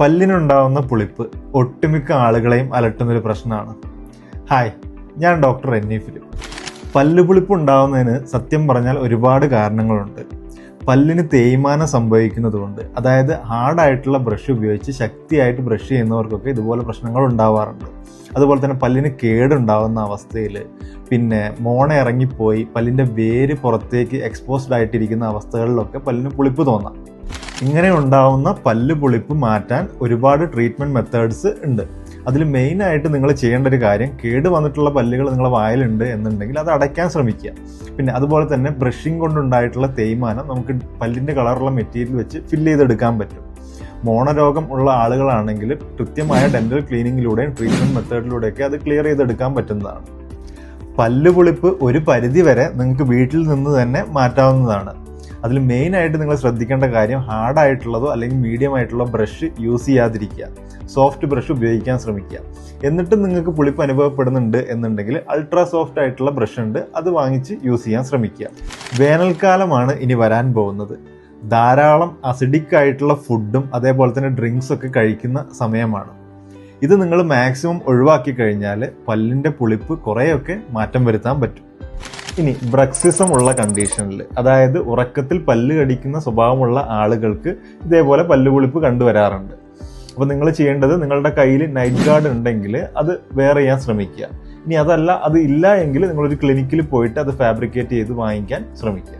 പല്ലിനുണ്ടാവുന്ന പുളിപ്പ് ഒട്ടുമിക്ക ആളുകളെയും അലട്ടുന്നൊരു പ്രശ്നമാണ്. ഹായ് ഞാൻ ഡോക്ടർ എന്നീ ഫിലിപ്പ് പല്ലുപുളിപ്പ് ഉണ്ടാവുന്നതിന് സത്യം പറഞ്ഞാൽ ഒരുപാട് കാരണങ്ങളുണ്ട്. പല്ലിന് തേയ്മാനം സംഭവിക്കുന്നതുകൊണ്ട് അതായത് ഹാർഡായിട്ടുള്ള ബ്രഷ് ഉപയോഗിച്ച് ശക്തിയായിട്ട് ബ്രഷ് ചെയ്യുന്നവർക്കൊക്കെ ഇതുപോലെ പ്രശ്നങ്ങൾ ഉണ്ടാവാറുണ്ട്. അതുപോലെ തന്നെ പല്ലിന് കേടുണ്ടാവുന്ന അവസ്ഥയിൽ പിന്നെ മോണ ഇറങ്ങിപ്പോയി പല്ലിന്റെ വേര് പുറത്തേക്ക് എക്സ്പോസ്ഡ് ആയിട്ടിരിക്കുന്ന അവസ്ഥകളിലൊക്കെ പല്ലിന് പുളിപ്പ് തോന്നാം. ഇങ്ങനെ ഉണ്ടാവുന്ന പല്ല് പൊളിപ്പ് മാറ്റാൻ ഒരുപാട് ട്രീറ്റ്മെന്റ് മെത്തേഡ്സ് ഉണ്ട്. അതിൽ മെയിനായിട്ട് നിങ്ങൾ ചെയ്യേണ്ട ഒരു കാര്യം കേട് വന്നിട്ടുള്ള പല്ലുകൾ നിങ്ങളെ വായിലുണ്ട് എന്നുണ്ടെങ്കിൽ അത് അടയ്ക്കാൻ ശ്രമിക്കുക. പിന്നെ അതുപോലെ തന്നെ ബ്രഷിംഗ് കൊണ്ടുണ്ടായിട്ടുള്ള തേയ്മാനം നമുക്ക് പല്ലിന്റെ കളറുള്ള മെറ്റീരിയൽ വെച്ച് ഫില്ല് ചെയ്തെടുക്കാൻ പറ്റും. മോണരോഗം ഉള്ള ആളുകളാണെങ്കിൽ കൃത്യമായ ഡെന്റൽ ക്ലീനിങ്ങിലൂടെയും ട്രീറ്റ്മെന്റ് മെത്തേഡിലൂടെയൊക്കെ അത് ക്ലിയർ ചെയ്തെടുക്കാൻ പറ്റുന്നതാണ്. പല്ലുപുളിപ്പ് ഒരു പരിധി വരെ നിങ്ങൾക്ക് വീട്ടിൽ നിന്ന് തന്നെ മാറ്റാവുന്നതാണ്. അതിൽ മെയിൻ ആയിട്ട് നിങ്ങൾ ശ്രദ്ധിക്കേണ്ട കാര്യം ഹാർഡായിട്ടുള്ളതോ അല്ലെങ്കിൽ മീഡിയം ആയിട്ടുള്ള ബ്രഷ് യൂസ് ചെയ്യാതിരിക്കുക. സോഫ്റ്റ് ബ്രഷ് ഉപയോഗിക്കാൻ ശ്രമിക്കുക. എന്നിട്ട് നിങ്ങൾക്ക് പുളിപ്പ് അനുഭവപ്പെടുന്നുണ്ട് എന്നുണ്ടെങ്കിൽ അൾട്രാ സോഫ്റ്റ് ആയിട്ടുള്ള ബ്രഷ് ഉണ്ട്. അത് വാങ്ങിച്ച് യൂസ് ചെയ്യാൻ ശ്രമിക്കുക. വേനൽക്കാലമാണ് ഇനി വരാൻ പോകുന്നത്. ധാരാളം അസിഡിക് ആയിട്ടുള്ള ഫുഡും അതേപോലെ തന്നെ ഡ്രിങ്ക്സ് ഒക്കെ കഴിക്കുന്ന സമയമാണ്. ഇത് നിങ്ങൾ മാക്സിമം ഒഴിവാക്കി കഴിഞ്ഞാൽ പല്ലിന്റെ പുളിപ്പ് കുറേയൊക്കെ മാറ്റം വരുത്താൻ പറ്റും. ഇനി ബ്രക്സിസം ഉള്ള കണ്ടീഷനിൽ അതായത് ഉറക്കത്തിൽ പല്ല് കടിക്കുന്ന സ്വഭാവമുള്ള ആളുകൾക്ക് ഇതേപോലെ പല്ലുപുളിപ്പ് കണ്ടുവരാറുണ്ട്. അപ്പോൾ നിങ്ങൾ ചെയ്യേണ്ടത് നിങ്ങളുടെ കയ്യിൽ നൈറ്റ് ഗാർഡ് ഉണ്ടെങ്കിൽ അത് വേറെ ചെയ്യാൻ ശ്രമിക്കുക. ഇനി അതല്ല അത് ഇല്ല എങ്കിൽ നിങ്ങളൊരു ക്ലിനിക്കിൽ പോയിട്ട് അത് ഫാബ്രിക്കേറ്റ് ചെയ്ത് വാങ്ങിക്കാൻ ശ്രമിക്കുക.